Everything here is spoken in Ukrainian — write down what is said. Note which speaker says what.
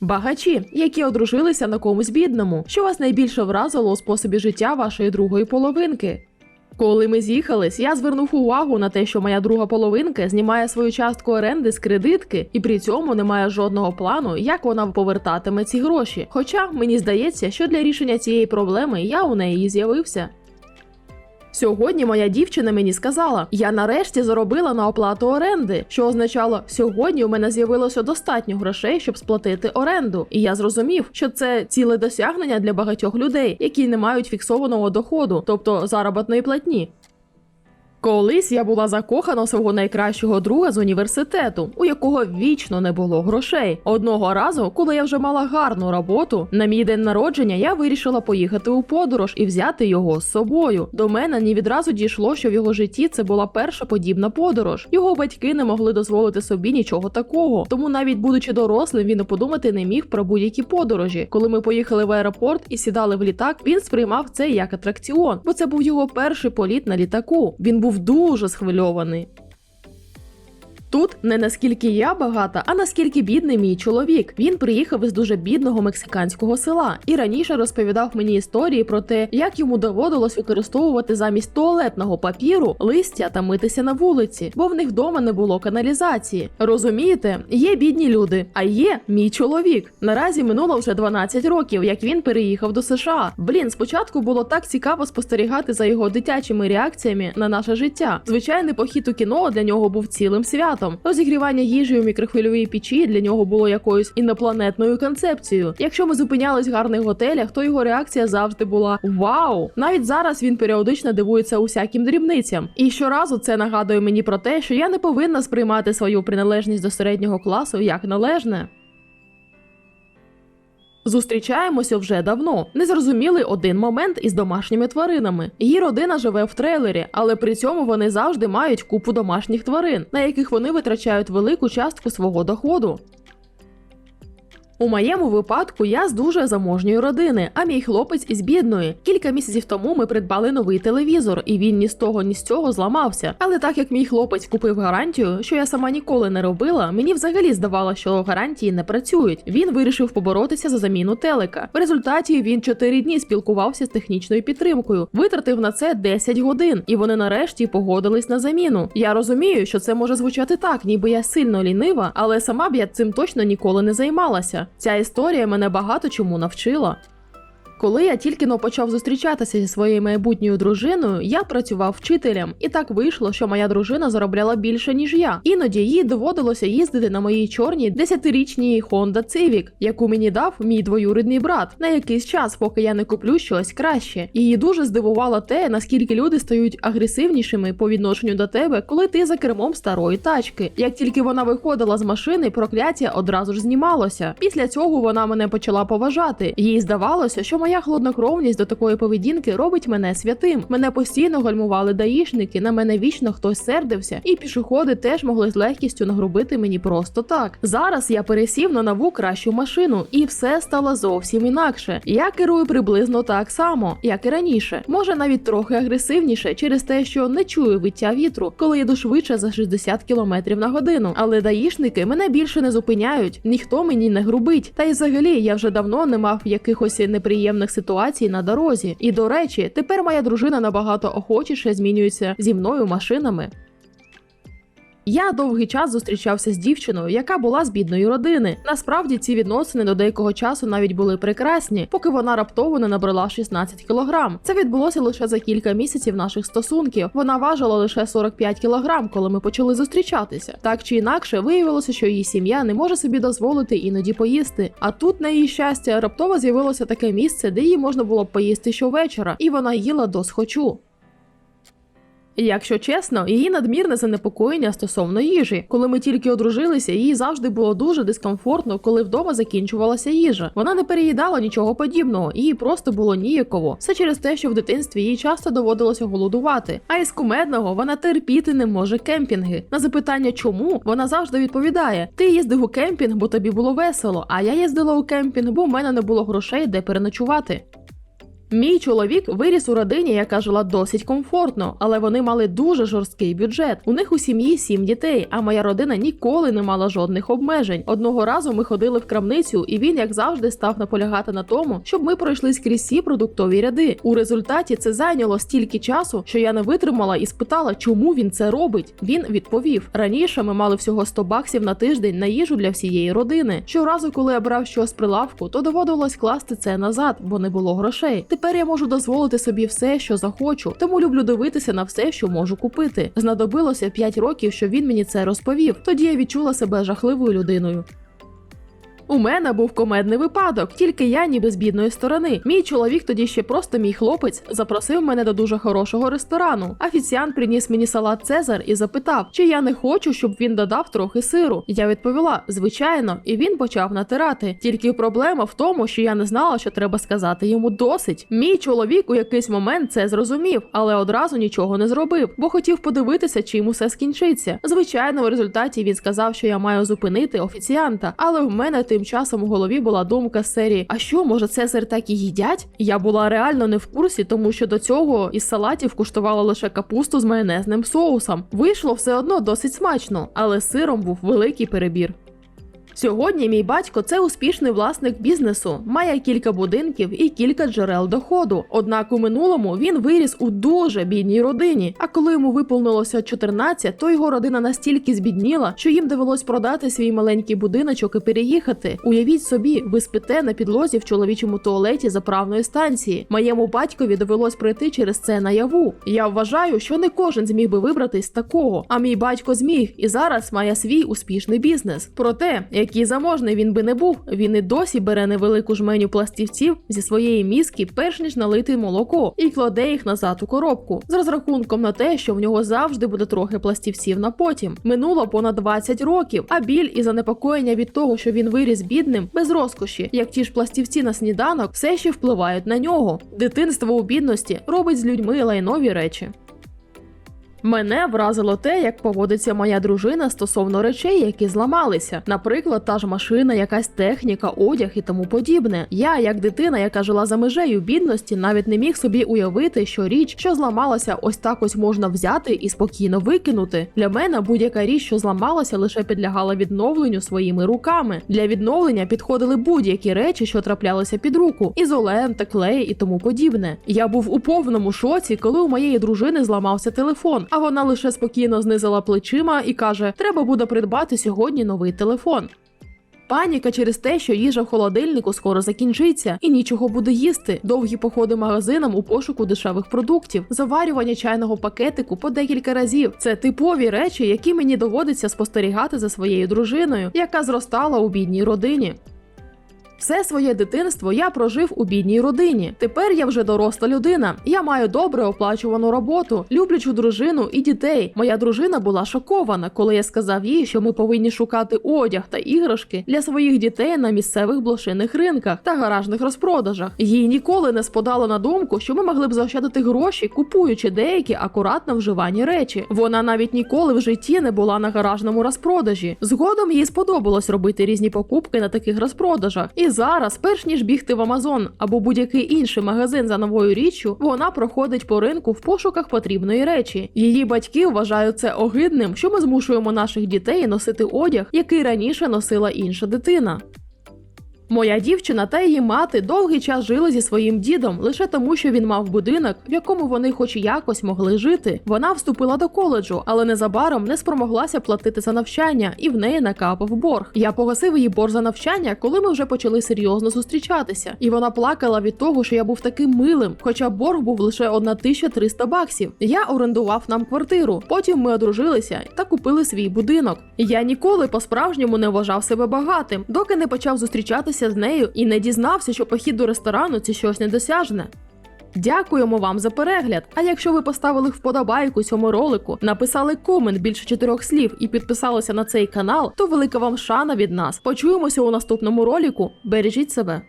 Speaker 1: Багачі, які одружилися на комусь бідному, що вас найбільше вразило у способі життя вашої другої половинки. Коли ми з'їхались, я звернув увагу на те, що моя друга половинка знімає свою частку оренди з кредитки, і при цьому не має жодного плану, як вона повертатиме ці гроші. Хоча мені здається, що для рішення цієї проблеми я у неї з'явився. Сьогодні моя дівчина мені сказала: я нарешті заробила на оплату оренди, що означало, сьогодні у мене з'явилося достатньо грошей, щоб сплатити оренду. І я зрозумів, що це ціле досягнення для багатьох людей, які не мають фіксованого доходу, тобто заробітної платні. Колись я була закохана свого найкращого друга з університету, у якого вічно не було грошей. Одного разу, коли я вже мала гарну роботу, на мій день народження я вирішила поїхати у подорож і взяти його з собою. До мене ні відразу дійшло, що в його житті це була перша подібна подорож. Його батьки не могли дозволити собі нічого такого. Тому, навіть будучи дорослим, він подумати не міг про будь-які подорожі. Коли ми поїхали в аеропорт і сідали в літак, він сприймав це як атракціон, бо це був його перший політ на літаку. Він був дуже схвильований. Тут не наскільки я багата, а наскільки бідний мій чоловік. Він приїхав із дуже бідного мексиканського села і раніше розповідав мені історії про те, як йому доводилось використовувати замість туалетного папіру листя та митися на вулиці, бо в них вдома не було каналізації. Розумієте, є бідні люди, а є мій чоловік. Наразі минуло вже 12 років, як він переїхав до США. Блін, спочатку було так цікаво спостерігати за його дитячими реакціями на наше життя. Звичайний похід у кіно для нього був цілим святом. Розігрівання їжі у мікрохвильовій печі для нього було якоюсь інопланетною концепцією. Якщо ми зупинялись в гарних готелях, то його реакція завжди була Вау! Навіть зараз він періодично дивується усяким дрібницям. І щоразу це нагадує мені про те, що я не повинна сприймати свою приналежність до середнього класу як належне. Зустрічаємося вже давно. Незрозумілий один момент із домашніми тваринами. Її родина живе в трейлері, але при цьому вони завжди мають купу домашніх тварин, на яких вони витрачають велику частку свого доходу. У моєму випадку я з дуже заможньої родини, а мій хлопець із бідної. Кілька місяців тому ми придбали новий телевізор, і він ні з того, ні з цього зламався. Але так як мій хлопець купив гарантію, що я сама ніколи не робила, мені взагалі здавалося, що гарантії не працюють. Він вирішив поборотися за заміну телека. В результаті він 4 дні спілкувався з технічною підтримкою, витратив на це 10 годин, і вони нарешті погодились на заміну. Я розумію, що це може звучати так, ніби я сильно лінива, але сама б я цим точно ніколи не займалася. Ця історія мене багато чому навчила. Коли я тільки но почав зустрічатися зі своєю майбутньою дружиною, я працював вчителем, і так вийшло, що моя дружина заробляла більше ніж я. Іноді їй доводилося їздити на моїй чорній 10-річній Honda Civic, яку мені дав мій двоюрідний брат на якийсь час, поки я не куплю щось краще. Її дуже здивувало те, наскільки люди стають агресивнішими по відношенню до тебе, коли ти за кермом старої тачки. Як тільки вона виходила з машини, прокляття одразу ж знімалося. Після цього вона мене почала поважати. Їй здавалося, що моя хладнокровність до такої поведінки робить мене святим. Мене постійно гальмували даїшники, на мене вічно хтось сердився, і пішоходи теж могли з легкістю нагрубити мені просто так. Зараз я пересів на нову кращу машину, і все стало зовсім інакше. Я керую приблизно так само, як і раніше. Може навіть трохи агресивніше через те, що не чую виття вітру, коли їду швидше за 60 км на годину. Але даїшники мене більше не зупиняють, ніхто мені не грубить. Та й взагалі я вже давно не мав якихось неприємних ситуацій на дорозі. І до речі, тепер моя дружина набагато охочіше змінюється зі мною машинами. Я довгий час зустрічався з дівчиною, яка була з бідної родини. Насправді ці відносини до деякого часу навіть були прекрасні, поки вона раптово не набрала 16 кілограм. Це відбулося лише за кілька місяців наших стосунків. Вона важила лише 45 кілограм, коли ми почали зустрічатися. Так чи інакше, виявилося, що її сім'я не може собі дозволити іноді поїсти. А тут, на її щастя, раптово з'явилося таке місце, де їй можна було б поїсти щовечора, і вона їла до схочу. Якщо чесно, її надмірне занепокоєння стосовно їжі. Коли ми тільки одружилися, їй завжди було дуже дискомфортно, коли вдома закінчувалася їжа. Вона не переїдала нічого подібного, їй просто було ніяково. Все через те, що в дитинстві їй часто доводилося голодувати. А із кумедного вона терпіти не може кемпінги. На запитання, чому вона завжди відповідає: Ти їздив у кемпінг, бо тобі було весело. А я їздила у кемпінг, бо в мене не було грошей, де переночувати. Мій чоловік виріс у родині, яка жила досить комфортно, але вони мали дуже жорсткий бюджет. У них у сім'ї сім дітей, а моя родина ніколи не мала жодних обмежень. Одного разу ми ходили в крамницю, і він, як завжди, став наполягати на тому, щоб ми пройшли скрізь всі продуктові ряди. У результаті це зайняло стільки часу, що я не витримала і спитала, чому він це робить. Він відповів: раніше ми мали всього 100 баксів на тиждень на їжу для всієї родини. Щоразу, коли я брав щось прилавку, то доводилось класти це назад, бо не було грошей. Тепер я можу дозволити собі все, що захочу, тому люблю дивитися на все, що можу купити. Знадобилося 5 років, щоб він мені це розповів. Тоді я відчула себе жахливою людиною. У мене був комедний випадок, тільки я ніби з бідної сторони. Мій чоловік, тоді ще просто мій хлопець, запросив мене до дуже хорошого ресторану. Офіціант приніс мені салат Цезар і запитав, чи я не хочу, щоб він додав трохи сиру. Я відповіла, звичайно, і він почав натирати. Тільки проблема в тому, що я не знала, що треба сказати йому досить. Мій чоловік у якийсь момент це зрозумів, але одразу нічого не зробив, бо хотів подивитися, чим усе скінчиться. Звичайно, в результаті він сказав, що я маю зупинити офіціанта, але в мене тим часом у голові була думка з серії: А що, може, Цезар так і їдять? Я була реально не в курсі, тому що до цього із салатів куштувала лише капусту з майонезним соусом. Вийшло все одно досить смачно, але сиром був великий перебір. Сьогодні мій батько це успішний власник бізнесу, має кілька будинків і кілька джерел доходу. Однак у минулому він виріс у дуже бідній родині. А коли йому виповнилося 14, то його родина настільки збідніла, що їм довелось продати свій маленький будиночок і переїхати. Уявіть собі, ви спите на підлозі в чоловічому туалеті заправної станції. Моєму батькові довелось пройти через це наяву. Я вважаю, що не кожен зміг би вибратись з такого. А мій батько зміг і зараз має свій успішний бізнес. Проте, який заможний він би не був, він і досі бере невелику жменю пластівців зі своєї мізки, перш ніж налити молоко, і кладе їх назад у коробку з розрахунком на те, що в нього завжди буде трохи пластівців на потім. Минуло понад 20 років, а біль і занепокоєння від того, що він виріс бідним, без розкоші, як ті ж пластівці на сніданок, все ще впливають на нього. Дитинство у бідності робить з людьми лайнові речі. Мене вразило те, як поводиться моя дружина стосовно речей, які зламалися. Наприклад, та ж машина, якась техніка, одяг і тому подібне. Я, як дитина, яка жила за межею бідності, навіть не міг собі уявити, що річ, що зламалася, ось так ось можна взяти і спокійно викинути. Для мене будь-яка річ, що зламалася, лише підлягала відновленню своїми руками. Для відновлення підходили будь-які речі, що траплялися під руку: ізолента, клей і тому подібне. Я був у повному шоці, коли у моєї дружини зламався телефон а вона лише спокійно знизила плечима і каже: Треба буде придбати сьогодні новий телефон. Паніка через те, що їжа в холодильнику скоро закінчиться і нічого буде їсти. Довгі походи магазинам у пошуку дешевих продуктів, заварювання чайного пакетику по декілька разів. Це типові речі, які мені доводиться спостерігати за своєю дружиною, яка зростала у бідній родині. Все своє дитинство я прожив у бідній родині. Тепер я вже доросла людина. Я маю добре оплачувану роботу, люблячу дружину і дітей. Моя дружина була шокована, коли я сказав їй, що ми повинні шукати одяг та іграшки для своїх дітей на місцевих блошиних ринках та гаражних розпродажах. Їй ніколи не спадало на думку, що ми могли б заощадити гроші, купуючи деякі акуратно вживані речі. Вона навіть ніколи в житті не була на гаражному розпродажі. Згодом їй сподобалось робити різні покупки на таких розпродажах. І зараз, перш ніж бігти в Амазон або будь-який інший магазин за новою річчю, вона проходить по ринку в пошуках потрібної речі. Її батьки вважають це огидним, що ми змушуємо наших дітей носити одяг, який раніше носила інша дитина. Моя дівчина та її мати довгий час жили зі своїм дідом лише тому, що він мав будинок, в якому вони хоч якось могли жити. Вона вступила до коледжу, але незабаром не спромоглася платити за навчання, і в неї накапав борг. Я погасив її борг за навчання, коли ми вже почали серйозно зустрічатися. І вона плакала від того, що я був таким милим, хоча борг був лише 1300 баксів. Я орендував нам квартиру. Потім ми одружилися та купили свій будинок. Я ніколи по-справжньому не вважав себе багатим, доки не почав зустрічатися з нею і не дізнався, що похід до ресторану це щось недосяжне. Дякуємо вам за перегляд. А якщо ви поставили вподобайку цьому ролику, написали комент більше чотирьох слів і підписалися на цей канал, то велика вам шана від нас. Почуємося у наступному ролику. Бережіть себе.